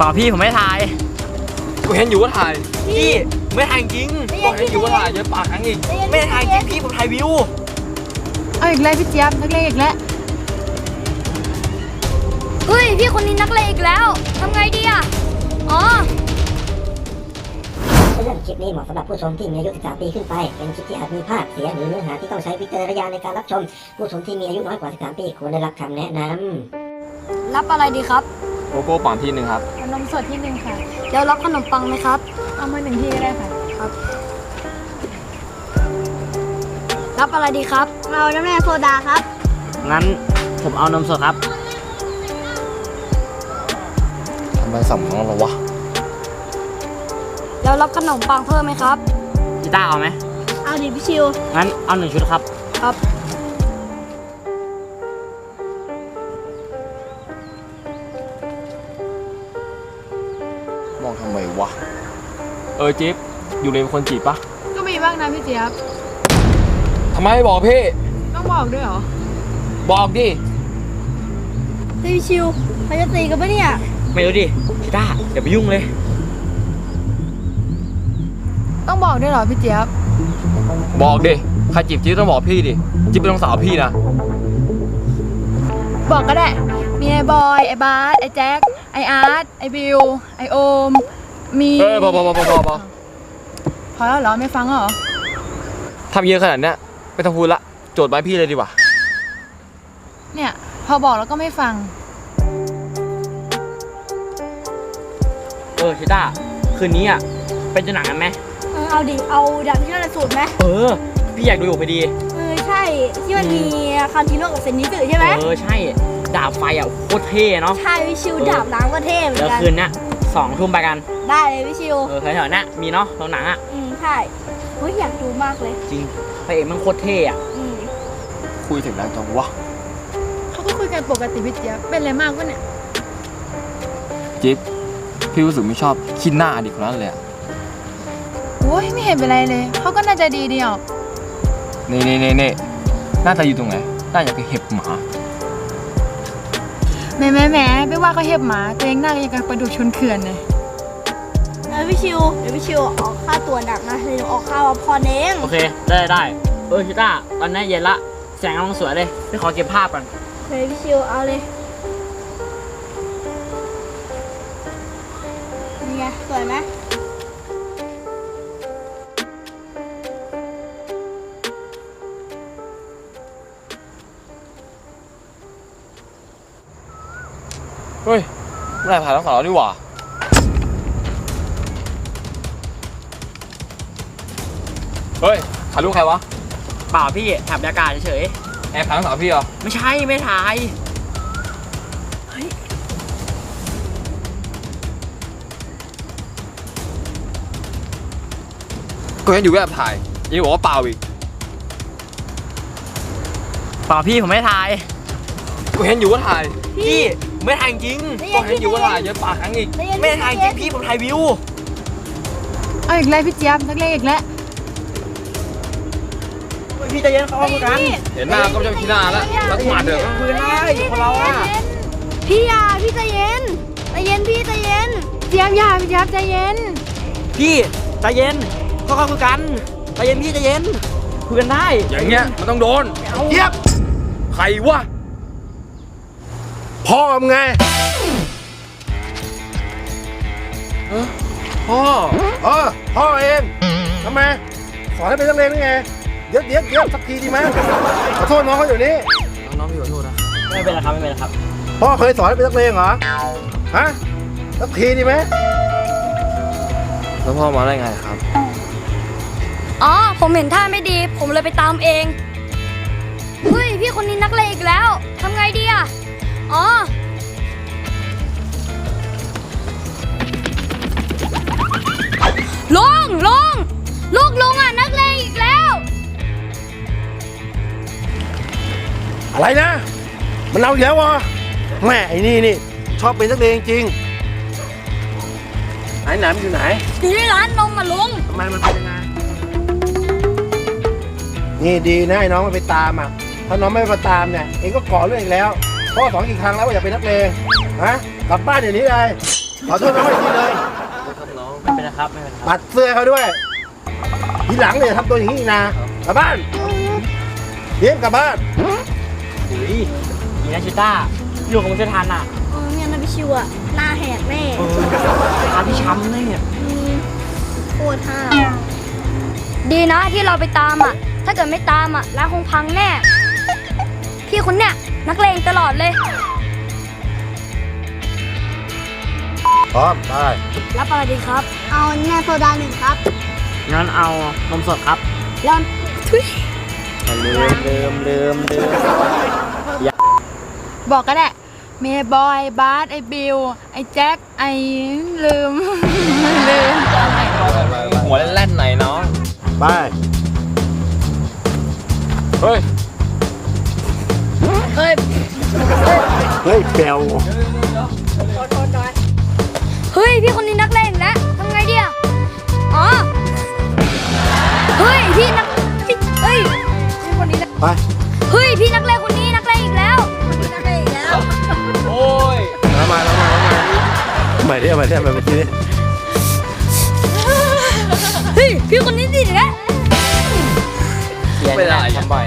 เปล่าพี่ผมไม่ถ่าย กูเห็นอยู่ว่าถ่าย พี่ไม่ถ่ายจริงกูเห็นอยู่ว่าถ่ายเยอะปากครั้งอีกไม่ได้ถ่ายจริงพี่ผมถ่ายวิว เอาอีกแล้วพี่เจี๊ยบนักเลงอีกแล้วเฮ้ยพี่คนนี้นักเลงอีกแล้วทำไงดีอะอ๋อเรื่องคลิปนี้เหมาะสำหรับผู้ชมที่มีอายุ 13 ปีขึ้นไป เป็นคลิปที่อาจมีภาพเสียงหรือเนื้อหาที่ต้องใช้วิจารณญาณในการรับชม ผู้ชมที่มีอายุน้อยกว่า 13 ปีควรได้รับคำแนะนำรับอะไรดีครับ โกโก้ปั่นที่หนึ่งครับเอานมสดที่หนึ่งค่ะ เดี๋ยวรับขนมปังไหมครับ เอามาหนึ่งที่ก็ได้ค่ะรับอะไรดีครับ เราน้ำแร่โซดาครับ งั้นผมเอานมสดครับ ทำไมสั่งของเราวะ เดี๋ยวรับขนมปังเพิ่มไหมครับ กีตาร์เอาไหมเอาดิพี่ชิว งั้นเอาหนึ่งชุดครับ ครับ เออจิ๊บอยู่เลยเป็นคนจีบปะก็มีบ้างนะพี่เจี๊ยบ ทำไมไม่บอกพี่ ต้องบอกด้วยเหรอ บอกดิเฮ้ยพี่ชิวเขาจะตีกันปะเนี่ย ไม่รู้ดิกีตาร์อย่าไปยุ่งเลย ต้องบอกด้วยเหรอพี่เจี๊ยบ บอกดิ ใครจีบจิ๊บต้องบอกพี่ดิ จิ๊บเป็นน้องสาวพี่นะ บอกก็ได้ มีไอ้บอย ไอ้บาสไอ้แจ็ค ไอ้อาร์ต ไอ้บิว ไอ้โอม มีเออพอพอพอพอพอพอพอแล้วเหรอไม่ฟังเหรอทำเยอะขนาดเนี้ยไม่ต้องพูดละ โจทย์ไว้พี่เลยดีกว่า เนี่ยพอบอกแล้วก็ไม่ฟัง เออกีตาร์คืนนี้อะเป็นจะหนังกันไหมเออเอาดิ เอาดับที่นั่นสูตรไหมเออ พี่อยากดูอยู่พอดี เออใช่ ที่มันมีคาร์ทิโนกับเซนนิสึใช่ไหมเออใช่ดาบไฟอะโคตรเท่เนาะ ใช่พี่ชิวดาบน้ำก็เท่เหมือเดี๋ยนวกัน คืนเนี้ย สองทุ่มไปกัน ได้เลยพี่ชิว เออแถวๆเนี้ยมีเนาะโรงหนังอะ อืมใช่เฮ้ยอยากดูมากเลย จริงพระเอกมันโคตรเท่อะอืมคุยถึงดังจังวะเขาก็คุยกันปกติพี่เจี๊ยบเป็นอะไรมากวะเนี่ย จิ๊บพี่รู้สึกไม่ชอบขี้หน้าเด็กคนนั้นเลยอะโอ้ยไม่เห็นเป็นไรเลย เขาก็น่าจะดีเดียวนี่นี่นี่นี่หน้าตาอยู่ตรงไหนหน้าอยากเป็นเห็บหมา แหม่แหม่แหม่ไม่ว่าก็เห็บหมาตัวเองหน้าก็ยังกับปลาดุกชนเขื่อนเลยเออพี่ชิวเดี๋ยวพี่ชิวออกค่าตัวหนักนะเดี๋ยวออกค่าพอเองโอเค ได้ได้เออชิต้าตอนนี้เย็นละแสงกำลังสวยเลยพี่ขอเก็บภาพก่อนเฮ้ยพี่ชิวเอาเลยนี่ไงสวยไหม เฮ้ยไม่ได้ผ่านทั้งสองแล้วนี่หว่าเฮ้ยถ่ายรูปใครวะเปล่าพี่แถบอากาศเฉยแอบถ่ายทั้งสองพี่เหรอๆไม่ใช่ไม่ถ่ายก็เห็นอยู่แอบถ่ายยังบอกว่าเปล่าอีกเปล่าพี่ผมไม่ถ่าย ก็เห็นอยู่ว่าถ่าย พี่ไม่ถ่ายจริงก็เห็นอยู่ว่าถ่ายเยอะปากครั้งอีกไม่ได้ถ่ายจริงพี่ผมถ่ายวิว เอาอีกแล้วพี่เจี๊ยบนักเลงอีกแล้วพี่ใจะเย็นเขาคุยกันเห็นหน้าก็ไม่ใช่ขี้หน้าแล้วแล้วก็มาเถอะคุยได้คนเราอะพี่อยาพี่ใจเย็นใจเย็นพี่ใจเย็นเจี๊ยบอย่าพี่เจี๊ยบใจเย็น พี่ใจเย็นเขาคุยกันใจเย็นพี่ใจเย็นคุยกันได้อย่างเงี้ยมันต้องโดนเยียบใครวะ พ่อมึงไงเอ้อพ่อเออพ่อเองทำไมสอนให้เป็นนักเลงได้ไงเดี๋ยวเดี๋ยวเดี๋ยวสักทีดีไหมขอโทษน้องเขาอยู่นี่น้องๆพี่ขอโทษนะไม่เป็นไรครับไม่เป็นไรครับพ่อเคยสอนให้เป็นนักเลงเหรอฮะสักทีดีไหมแล้วพ่อมาได้ไงครับ อ๋อ ผมเห็นท่าไม่ดี ผมเลยไปตามเอง เฮ้ย พี่คนนี้นักเลงอีกแล้ว อะไรนะ มันเอาอีกแล้ววะแม่ไอ้นี่นี่ชอบเป็นนักเลงจริงไหนไหนมันอยู่ไหนอยู่ที่ร้านนมอะลุงทำไมมันเป็นยังไงนี่ดีนะไอ้น้องมันไปตามอะถ้าน้องไม่มาตามเนี่ยเองก็ก่อเรื่องอีกแล้วพ่อสอนกี่ครั้งแล้วว่าอย่าเป็นนักเลงฮะกลับบ้านเดี๋ยวนี้เลยขอโทษน้องอีกทีเลยไม่เป็นไรครับไม่เป็นไรครับปัดเสื้อเขาด้วยทีหลังเนี่ยทำตัวอย่างนี้อีกนะกลับบ้านเยี่ยมกลับบ้าน อุ้ยมีนาชิต้าอยู่กับมึงจะทันอะเออเนี่ยนะพี่ชิวอะหน้าแหกแน่เออพาพี่ช้ำเลยเนี่ยโคตรห่าดีนะที่เราไปตามอะ ถ้าเกิดไม่ตามอะร้านคงพังแน่ พี่คนเนี้ยนักเลงตลอดเลย พร้อมไปรับอะไรดีครับ เอาแน่โซดาหนึ่งครับ งั้นเอานมสดครับ แล้วทุย ลืมลืมลืมลืมบอกก็ได้เมย์บอยบาสไอบิวไอแจ็คไอลืม ลืมหัวแล่นๆหน่อยน้องไปเฮ้ย เฮ้ย เฮ้ยเบลเฮ้ย พี่คนนี้นักเลงแล้วทำไงดีอะอ๋อ ไป เฮ้ยพี่นักเลงคนนี้นักเลงอีกแล้วคนนี้นักเลงอีกแล้ว โอ้ยแล้วมาแล้วมาแล้วมาใหม่ดิเอาใหม่ดิเอาใหม่ดิเฮ้ยพี่คนนี้ดิแล้วเขียนไม่ได้ทำบ่อย